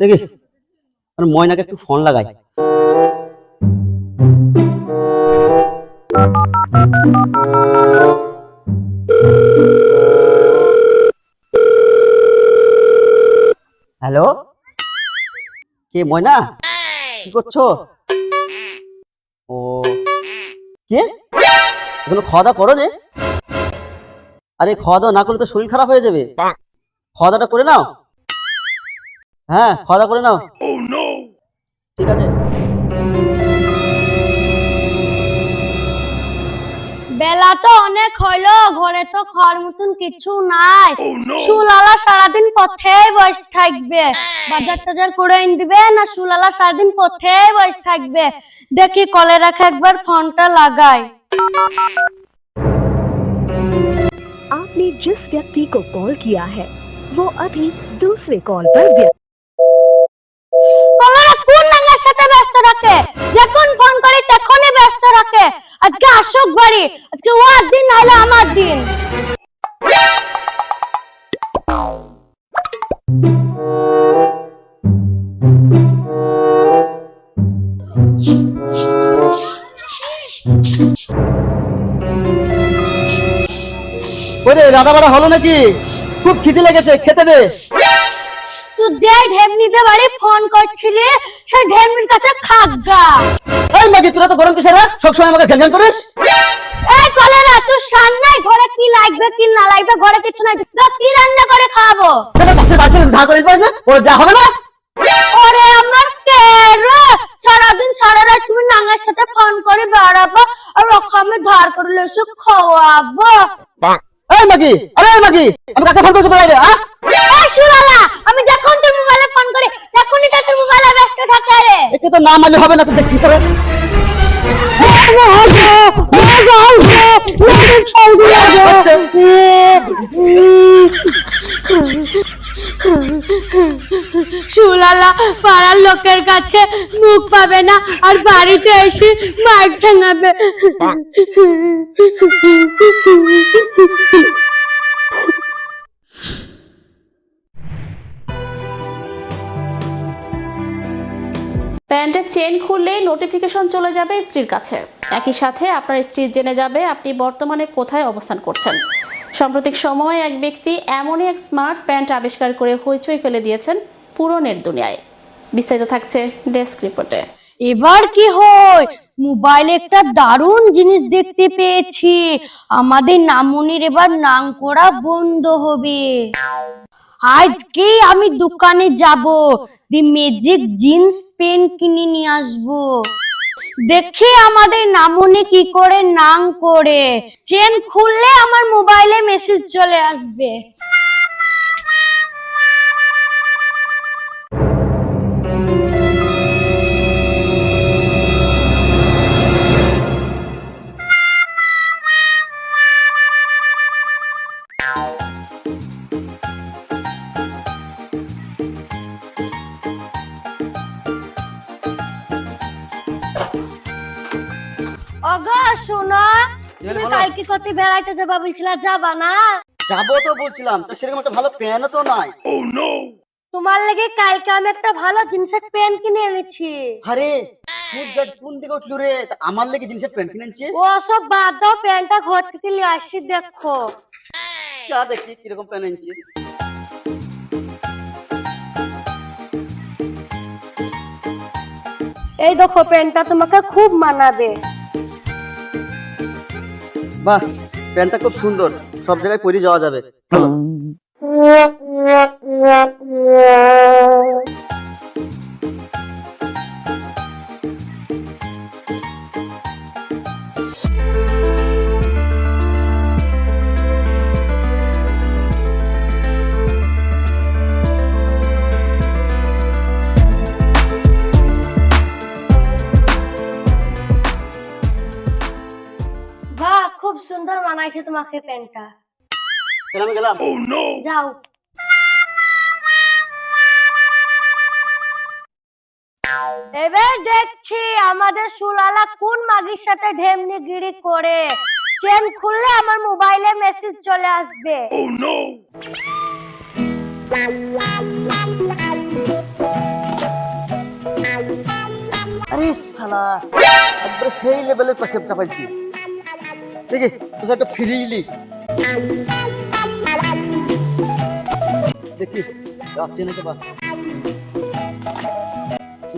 দেখি। ময়নাকে একটু ফোন লাগাই। হ্যালো? কে ময়না? কি করছ? ও। কে? এখনও খাওয়া দাওয়া করো রে আরে খাওয়া দাওয়া না করলে তো শরীর খারাপ হয়ে যাবে। খাওয়া দাওয়াটা করে নাও। হ্যাঁ খাওয়া দাওয়া করে নাও। ঠিক আছে। বেলা তো অনেক হইলো ঘরে তো খাওয়ার মতন কিছু নাই সুলালা সারাদিন পথে বসে থাকবে বাজার টাজার করে এনে দিবে না সুলালা সারাদিন পথে বসে থাকবে দেখি কলে রাখে একবার ফোনটা লাগাই आपने जिस व्यक्ति को कॉल किया है वो अभी दूसरे कॉल पर व्यस्त ব্যস্ত রাখে। যখন ফোন করি, তখনই ব্যস্ত রাখে। আজকে বাড়ি, আজকে ওর দিন আমার দিন। রাধা বাড়া হলো নাকি? খুব খিদে লেগেছে, খেতে দে। যে ঢেমনিতে বাড়ি ফোন করছিলি সেই ঢেমনির কাছে খাগা এই মাগি তোরা তো গরম কিসের রে? সবসময় আমাকে ঘ্যান করিস? এই কলেরা তুই সান নাই ঘরে কি লাগবে কি না লাগবে ঘরে কিছু নাই তো কি রান্না করে খাব? সেটা পাশের বাড়ি থেকে ধার করে পারিস না ওর যা হবে না। ওরে আমার কেরো সারাদিন সারা রাত তুমি নাঙ্গের সাথে ফোন করে বেড়াবো আর ওখানে ধার করে এসে খাওয়াবো এই মাগি আরে এই মাগি আমি কাকে ফোন করতে পারি আ এই শিবালা আমি যখন তোর মোবাইলে ফোন করি তখনই তো তোর মোবাইলে ব্যস্ত থাকে রে একে তো না মারলে হবে না তো দেখছি তবে সুলালা পাড়ার লোকের কাছে মুখ পাবে না, আর বাড়িতে এসে মার ঠেঙাবে। প্যান্টের চেন খুললেই নোটিফিকেশন চলে যাবে স্ত্রীর কাছে। একই সাথে আপনার স্ত্রী জেনে যাবে আপনি বর্তমানে কোথায় অবস্থান করছেন। সাম্প্রতিক সময়ে এক ব্যক্তি এমনই এক স্মার্ট প্যান্ট আবিষ্কার করে হইচই ফেলে দিয়েছেন পুরনের দুনিয়ায়। বিস্তারিত থাকছে ডেস্ক রিপোর্টে। এবার কি হয়? মোবাইলে একটা দারুণ জিনিস দেখতে পেয়েছি। আমাদের নামুনির এবার নাম করা বন্ধ হবে। আজকেই আমি দোকানে যাব। দি ম্যাজিক জিন্স পেন কিনে নিয়ে আসব। দেখি আমাদের নামুনি কি করে নাম করে। চেন খুললে আমার মোবাইলে মেসেজ চলে আসবে। অগো শোনো। তুমি? কালকে বেড়াইতে যাবা বলছিলা যাবা না? যাব তো বলছিলাম তো সেরকম একটা ভালো প্যানও তো নাই। তোমার লেগে কালকে আমি একটা ভালো জিন্সের প্যান্ট কিনে এনেছি। আরে সূর্য কোন দিকে উঠল রে? তা আমার লেগে জিনিসের প্যান্ট কিনে ও সব বাদ দাও প্যান্টটা ঘর থেকে নিয়ে আসি দেখো। যা দেখি কীরকম প্যান্ট আনছিস এই দেখো প্যান্টটা তোমাকে খুব মানাবে। বাহ প্যান্টটা খুব সুন্দর। সব জায়গায় পরে যাওয়া যাবে। চলো। মানাইছে তোমাকে প্যান্টটা। তাহলে আমি গেলাম যাও। এবার দেখছি আমাদের সুলালা কোন মাগির সাথে ঢেমনি গিরি করে। চেন খুললে আমার মোবাইলে মেসেজ চলে আসবে। ও নো আরে সালা একবারে সেই লেভেলের পেশাব চাপাইছি দেখি একটা ফিরিলি দেখি যাচ্ছে না তো বা।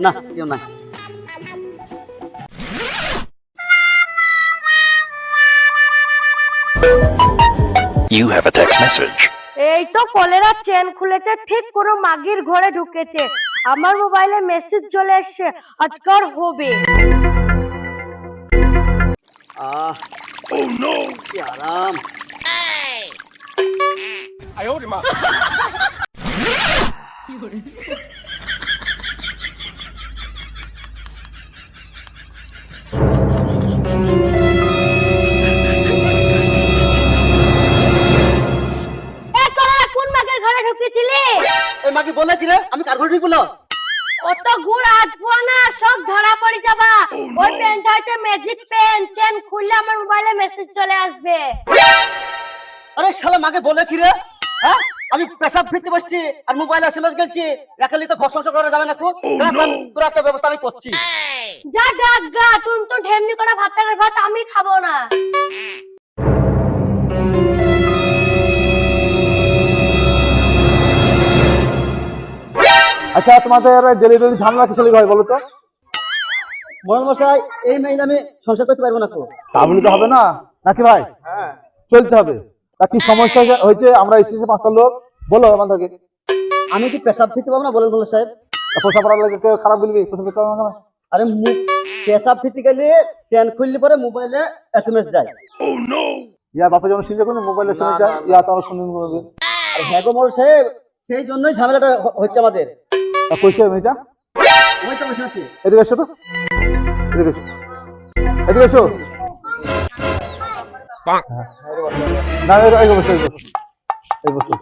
না কেউ না You have a text message. এই তো কলেরা চেন খুলেছে ঠিক কোনো মাগির ঘরে ঢুকেছে। আমার মোবাইলে মেসেজ চলে এসছে আজকার হবে। আহ ও নো কি আরাম এই কলেরা কোন মাগির ঘরে ঢুকেছিলি? এই মাকে বলে কি রে আমি কার ঘরে ঢুকলো অত গুড় আসব না সব ধরা পড়ে যাবা। ওই পেনটা হচ্ছে ম্যাজিক পেন চেন খুললে আমার মোবাইলে মেসেজ চলে আসবে। আরে শালা মাকে বলে কি রে? হ্যাঁ? আমি পেশাব ফিরতে বসছি আর মোবাইল এসএমএস গেছি একালি তো ঘর সংসার করা যাবে না খুব। তোর একটা ব্যবস্থা আমি করছি। যা যা গা তুমি তো ঢেমনি করে ভাত ভাত আমি খাব না। আচ্ছা তোমাদের ডেলিভারি ঝামেলা কিছু হয় বলো তো? মরণ মশাই এই মেইল আমি সংসার করতে পারব না তো। তা বলে তো হবে না। নাকি ভাই? চলতে হবে। তা কি সমস্যা হয়েছে আমরা এসেছি পাঁচটা লোক। বলো আমাদেরকে। আমি কি পেশাব ফিরতে পারব না? বলেন বলো সাহেব। তা পোষা পড়ার লাগে কেউ খারাপ বলবি? পোষা করতে হবে না আরে পেশাব ফিরতে গেলে ট্রেন খুললে পরে মোবাইলে এসএমএস যায়। ইয়া বাপে যখন শুনছে কোনো মোবাইলে শুনে যায়? ইয়া তোমার শুনুন কোনোদিন হ্যাঁ গো মরণ সাহেব সেই জন্যই ঝামেলাটা হচ্ছে আমাদের। তা কইছে মেয়েটা আমি তো বসে আছি এদিকে এসো তো। এদিকে এসো। এদিকে এসো। হ্যাঁ। না এই এই এই বসো।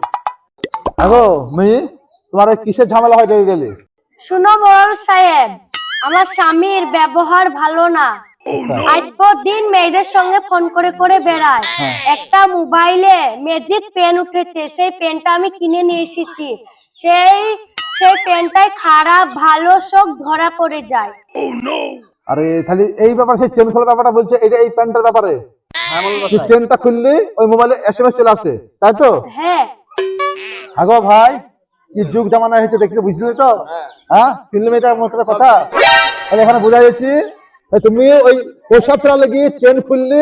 আগো মেয়ে তোমার কিসের ঝামেলা হয় গেলে শুনো বড় সাহেব আমার স্বামীর ব্যবহার ভালো না। আজ দিন মেয়েদের সঙ্গে ফোন করে করে বেড়ায়। একটা মোবাইলে ম্যাজিক পেন উঠেছে সেই পেনটা আমি কিনে নিয়ে এসেছি। সেই সেই পেনটাই খারাপ ভালো সব ধরা পড়ে যায়। আরে তাহলে এই ব্যাপারে সেই চেন খোলার ব্যাপারটা বলছে এটা এই প্যান্টের ব্যাপারে। চেনটা খুললে ওই মোবাইলে এসএমএস চলে আসে তাই তো? হ্যাঁ। আগো ভাই কি যুগ জামানা হয়েছে দেখলে বুঝলি তো? হ্যাঁ। ফিল্ম এটা কথা। তাহলে এখানে বোঝা যাচ্ছে তুমি ওই পোশাক ফেরা লেগে চেন খুললে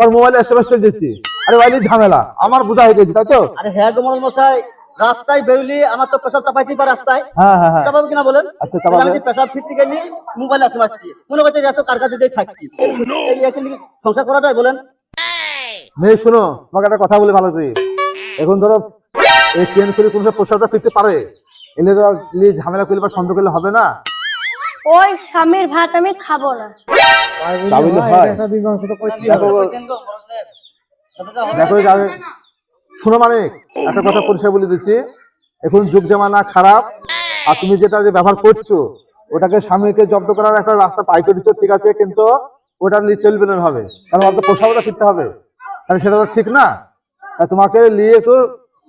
ওর মোবাইলে এসএমএস চলে যাচ্ছে আরে ঝামেলা আমার বোঝা হয়ে গেছে তাই তো? আরে হ্যাঁ গো মশাই। রাস্তায় বেরোলি আমার তো পেশাব রাস্তায়। হ্যাঁ হ্যাঁ হ্যাঁ। চাপাবো কিনা বলেন? আচ্ছা, আমি পেশাব ফিরতে গেলি মোবাইল মারছি। মনে করছে এত কার কাছে দিয়ে থাকছি। এই সংসার করা যায় বলেন? মেয়ে শোনো তোমাকে একটা কথা বলে ভালো করে। এখন ধরো এই চেন খুলে কোনো ফিরতে পারে। এলে তো ঝামেলা করলে বা সন্দেহ করলে হবে না। ওই স্বামীর ভাত আমি খাব না। দেখো শোনো মানে একটা কথা পরিষ্কার বলে দিচ্ছি। এখন যুগ জামানা খারাপ আর তুমি যেটা যে ব্যবহার করছ ওটাকে স্বামীকে জব্দ করার একটা রাস্তা পাই করেছ ঠিক আছে কিন্তু ওটা নিয়ে চলবে না হবে কারণ ওর তো পোশাকটা ফিরতে হবে। তাহলে সেটা তো ঠিক না। তোমাকে নিয়ে তো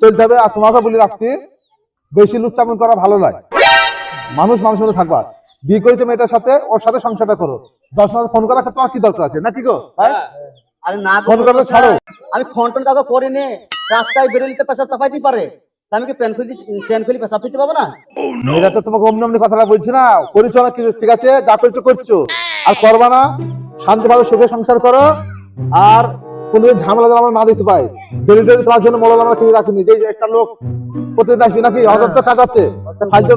চলতে হবে আর তোমাকে বলে রাখছি বেশি লুচ্চামন করা ভালো নয়। মানুষ মানুষের মধ্যে থাকবা। বিয়ে করেছে মেয়েটার সাথে ওর সাথে সংসারটা করো। দশ ফোন করার তোমার কি দরকার আছে? নাকি গো? ভাই আরে না গো ফোন করতে ছাড়ো। আমি ফোন টোন কাউকে করিনি। রাস্তায় বেরোলে তো পেশাব চাপাইতেই পারে। আমি কি পেন খুলি চেন খুলি পেশাব ফিরতে পাবো না? মেয়েরা তো তোমাকে অমনি অমনি কথাটা বলছি না। করেছ না ঠিক আছে যা করছ করছ। আর করবা না। শান্তিভাবে সুখে সংসার করো। আর কোনোদিন ঝামেলা যেন আমরা না দিতে পাই ডেলি ডেলি তোমার জন্য মরল আমরা কিনে রাখিনি। যে একটা লোক প্রতিদিন আসবি নাকি? তো কাজ আছে। ফালতু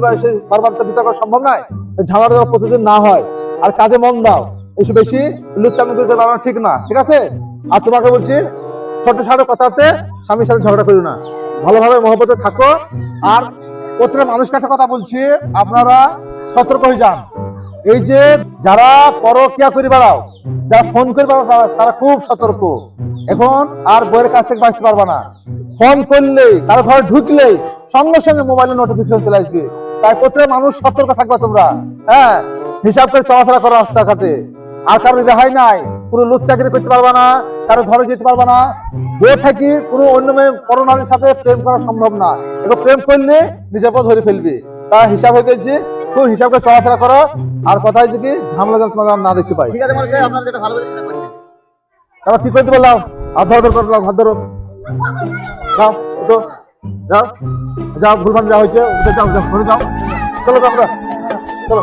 বারবার তো বিচার করা সম্ভব নয়। ঝামেলা যেন প্রতিদিন না হয়। আর কাজে মন দাও। এসে বেশি লুচ্চামি করতে পারো ঠিক না, ঠিক আছে? আর তোমাকে বলছি, ছোট ছোট কথাতে স্বামীর সাথে ঝগড়া করো না। ভালোভাবে মহব্বতে থাকো। আর প্রত্যেকটা মানুষকে একটা কথা বলছি, আপনারা সতর্ক হয়ে যান। এই যে যারা পরকিয়া করে বেড়াও, যারা ফোন করে বেড়াও, তারা- খুব সতর্ক। এখন আর বইয়ের কাছ থেকে বাঁচতে পারবা না। ফোন করলেই, কারও ঘরে ঢুকলেই সঙ্গে সঙ্গে মোবাইলে নোটিফিকেশন চলে আসবে। তাই প্রত্যেক মানুষ সতর্ক থাকবে তোমরা। হ্যাঁ হিসাব করে চলাফেরা করো রাস্তাঘাটে। আর কারও রেহাই নাই কোনো লুচ চাকরি করতে পারবা না কারও ঘরে যেতে পারবা না। বয়ে থাকি কোনো অন্য মেয়ে পরনারীর সাথে প্রেম করা সম্ভব না। এবার প্রেম করলে নিজের পর ধরে ফেলবি। তা হিসাব হয়ে গেছে খুব হিসাব করে চলাফেরা করো। আর কথা হচ্ছে কি ঝামেলা যেন তোমাকে না দেখতে পাই। ঠিক আছে আপনার যেটা ভালো তারপর কি করতে বললাম? হাত ধর করলাম হাত ধরো। যাও ওঠো যাও যাও ভুলভাল যা হয়েছে যাও যাও ঘরে যাও। চলো আমরা চলো।